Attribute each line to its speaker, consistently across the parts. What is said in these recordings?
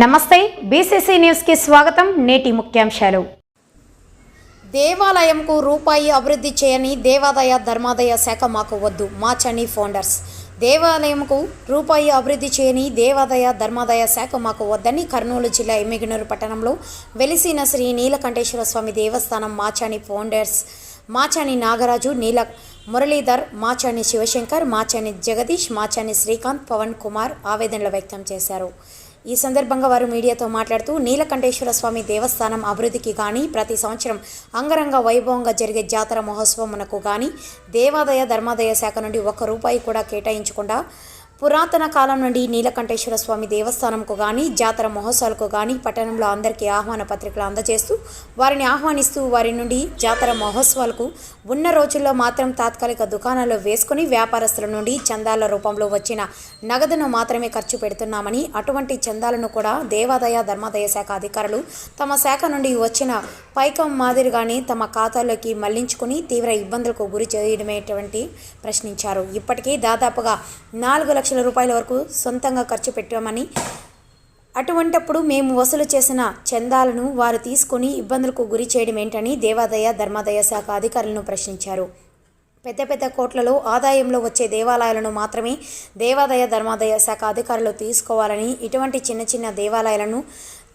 Speaker 1: నమస్తే బీసీసీ న్యూస్కి స్వాగతం నేటి ముఖ్యాంశాలు. దేవాలయంకు రూపాయి అభివృద్ధి చేయని దేవాదాయ ధర్మాదాయ శాఖ మాకు వద్దు మా చని ఫౌండర్స్. దేవాలయంకు రూపాయి అభివృద్ధి చేయని దేవాదాయ ధర్మాదాయ శాఖ మాకు వద్దని కర్నూలు జిల్లా ఎమ్మిగనూరు పట్టణంలో వెలిసిన శ్రీ నీలకంఠేశ్వర స్వామి దేవస్థానం మాచాని ఫౌండర్స్. మాచాని నాగరాజు నీల మురళీధర్ మాచాని శివశంకర్ మాచాని జగదీష్ మాచాని శ్రీకాంత్ పవన్ కుమార్ ఆవేదనలు వ్యక్తం చేశారు. ఈ సందర్భంగా వారు మీడియాతో మాట్లాడుతూ నీలకంఠేశ్వర స్వామి దేవస్థానం అభివృద్ధికి కానీ ప్రతి సంవత్సరం అంగరంగ వైభవంగా జరిగే జాతర మహోత్సవమునకు కానీ దేవాదాయ ధర్మాదాయ శాఖ నుండి ఒక్క రూపాయి కూడా కేటాయించకుండా పురాతన కాలం నుండి నీలకంఠేశ్వర స్వామి దేవస్థానంకు కానీ జాతర మహోత్సవాలకు కానీ పట్టణంలో అందరికీ ఆహ్వాన పత్రికలు అందజేస్తూ వారిని ఆహ్వానిస్తూ వారి నుండి జాతర మహోత్సవాలకు ఉన్న రోజుల్లో మాత్రం తాత్కాలిక దుకాణాల్లో వేసుకుని వ్యాపారస్తుల నుండి చందాల రూపంలో వచ్చిన నగదును మాత్రమే ఖర్చు పెడుతున్నామని అటువంటి చందాలను కూడా దేవాదాయ ధర్మాదాయ శాఖ అధికారులు తమ శాఖ నుండి వచ్చిన పైకం మాదిరిగానే తమ ఖాతాలోకి మళ్ళించుకుని తీవ్ర ఇబ్బందులకు గురి చేయడమేటువంటి ప్రశ్నించారు. ఇప్పటికీ దాదాపుగా నాలుగు లక్షల లక్షల రూపాయల వరకు సొంతంగా ఖర్చు పెట్టామని. అటువంటప్పుడు మేము వసూలు చేసిన చందాలను వారు తీసుకొని ఇబ్బందులకు గురి చేయడం ఏంటని దేవాదాయ ధర్మాదాయ శాఖ అధికారులను ప్రశ్నించారు. పెద్ద పెద్ద కోట్లలో ఆదాయంలో వచ్చే దేవాలయాలను మాత్రమే దేవాదాయ ధర్మాదాయ శాఖ అధికారులు తీసుకోవాలని ఇటువంటి చిన్న చిన్న దేవాలయాలను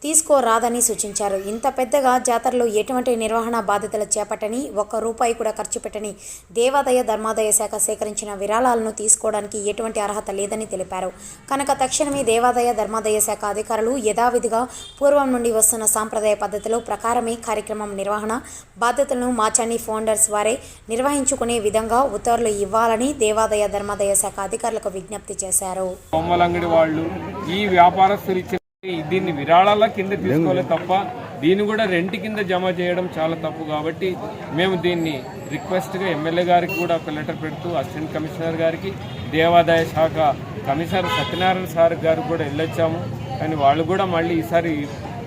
Speaker 1: తీసుకోరాదని సూచించారు. ఇంత పెద్దగా జాతరలో ఎటువంటి నిర్వహణ బాధ్యతలు చేపట్టని ఒక్క రూపాయి కూడా ఖర్చు పెట్టని దేవాదాయ ధర్మాదాయ శాఖ సేకరించిన విరాళాలను తీసుకోవడానికి ఎటువంటి అర్హత లేదని తెలిపారు. కనుక తక్షణమే దేవాదాయ ధర్మాదాయ శాఖ అధికారులు యథావిధిగా పూర్వం నుండి వస్తున్న సాంప్రదాయ పద్ధతిలో ప్రకారమే కార్యక్రమం నిర్వహణ బాధ్యతలను మాచాని ఫౌండర్స్ వారే నిర్వహించుకునే విధంగా ఉత్తర్వులు ఇవ్వాలని దేవాదాయ ధర్మాదాయ శాఖ అధికారులకు విజ్ఞప్తి చేశారు.
Speaker 2: వాళ్ళు ఈ వ్యాపారస్తులు ఇచ్చిన దీన్ని విరాళాల కింద తీసుకోలేదు తప్ప దీన్ని కూడా రెంట్ కింద జమ చేయడం చాలా తప్పు కాబట్టి మేము దీన్ని రిక్వెస్ట్గా ఎమ్మెల్యే గారికి కూడా ఒక లెటర్ పెడుతూ అసిస్టెంట్ కమిషనర్ గారికి దేవాదాయ శాఖ కమిషనర్ సత్యనారాయణ సార్ గారికి కూడా వెళ్ళొచ్చాము. కానీ వాళ్ళు కూడా మళ్ళీ ఈసారి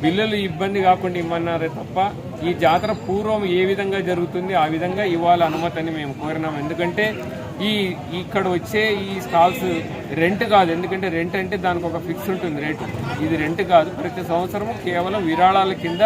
Speaker 2: బిల్లులు ఇబ్బంది కాకుండా ఇవ్వన్నారే తప్ప ఈ జాతర పూర్వం ఏ విధంగా జరుగుతుంది ఆ విధంగా ఇవ్వాలి అనుమతిని మేము కోరినాం. ఎందుకంటే ఈ ఇక్కడ వచ్చే ఈ స్టాల్స్ రెంట్ కాదు. ఎందుకంటే రెంట్ అంటే దానికి ఒక ఫిక్స్ ఉంటుంది రేటు. ఇది రెంట్ కాదు. ప్రతి సంవత్సరం కేవలం విరాళాల కింద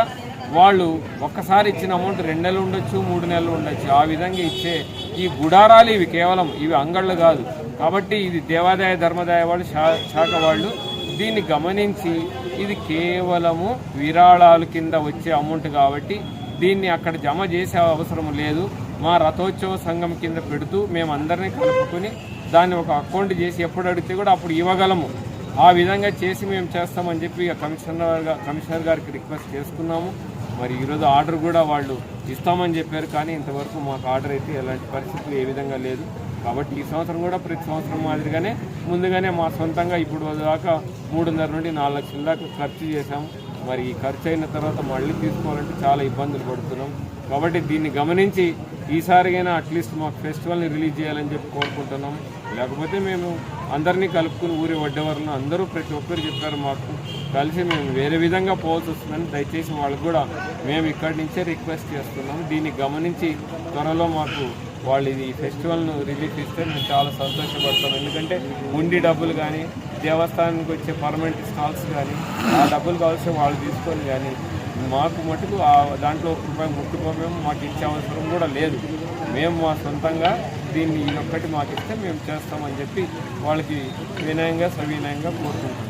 Speaker 2: వాళ్ళు ఒక్కసారి ఇచ్చిన అమౌంట్ రెండు నెలలు ఉండొచ్చు మూడు నెలలు ఉండొచ్చు. ఆ విధంగా ఇచ్చే ఈ గుడారాలు ఇవి కేవలం ఇవి అంగళ్ళు కాదు. కాబట్టి ఇది దేవాదాయ ధర్మదాయ వాళ్ళు శా- శాఖ వాళ్ళు దీన్ని గమనించి ఇది కేవలము విరాళాల కింద వచ్చే అమౌంట్ కాబట్టి దీన్ని అక్కడ జమ చేసే అవసరం లేదు. మా రథోత్సవ సంఘం కింద పెడుతూ మేమందరినీ కలుపుకొని దాన్ని ఒక అకౌంట్ చేసి ఎప్పుడు అడిగితే కూడా అప్పుడు ఇవ్వగలము. ఆ విధంగా చేసి మేము చేస్తామని చెప్పి కమిషనర్ కమిషనర్ గారికి రిక్వెస్ట్ చేసుకున్నాము. మరి ఈరోజు ఆర్డర్ కూడా వాళ్ళు ఇస్తామని చెప్పారు కానీ ఇంతవరకు మాకు ఆర్డర్ అయితే ఎలాంటి పరిస్థితులు ఏ విధంగా లేదు. కాబట్టి ఈ సంవత్సరం కూడా ప్రతి సంవత్సరం మాదిరిగానే ముందుగానే మా సొంతంగా ఇప్పుడు దాకా మూడున్నర నుండి నాలుగు లక్షల దాకా ఖర్చు చేశాం మరి ఈ ఖర్చు అయిన తర్వాత మళ్ళీ తీసుకోవాలంటే చాలా ఇబ్బందులు పడుతున్నాం. కాబట్టి దీన్ని గమనించి ఈసారిగైనా అట్లీస్ట్ మా ఫెస్టివల్ని రిలీజ్ చేయాలని చెప్పి కోరుకుంటున్నాం. లేకపోతే మేము అందరినీ కలుపుకుని ఊరి వడ్డేవారిని అందరూ ప్రతి ఒక్కరు చెప్పారు మాకు. కలిసి మేము వేరే విధంగా పోవాల్సి వస్తుందని దయచేసి వాళ్ళకు కూడా మేము ఇక్కడి నుంచే రిక్వెస్ట్ చేస్తున్నాం. దీన్ని గమనించి త్వరలో మాకు వాళ్ళు ఇది ఫెస్టివల్ను రిలీఫ్ ఇస్తే మేము చాలా సంతోషపడతాం ఎందుకంటే ఉండి డబ్బులు కానీ దేవస్థానానికి వచ్చే పర్మనెంట్ స్టాల్స్ కానీ ఆ డబ్బులు కావాల్సిన వాళ్ళు తీసుకొని కానీ మాకు మటుకు ఆ దాంట్లో ఒక రూపాయి ముట్టుకోమేమో మాకు ఇచ్చే అవసరం కూడా లేదు. మేము మా సొంతంగా దీన్ని ఇదొక్కటి మాకు ఇస్తే మేము చేస్తామని చెప్పి వాళ్ళకి వినయంగా సవినయంగా కోరుకుంటున్నాం.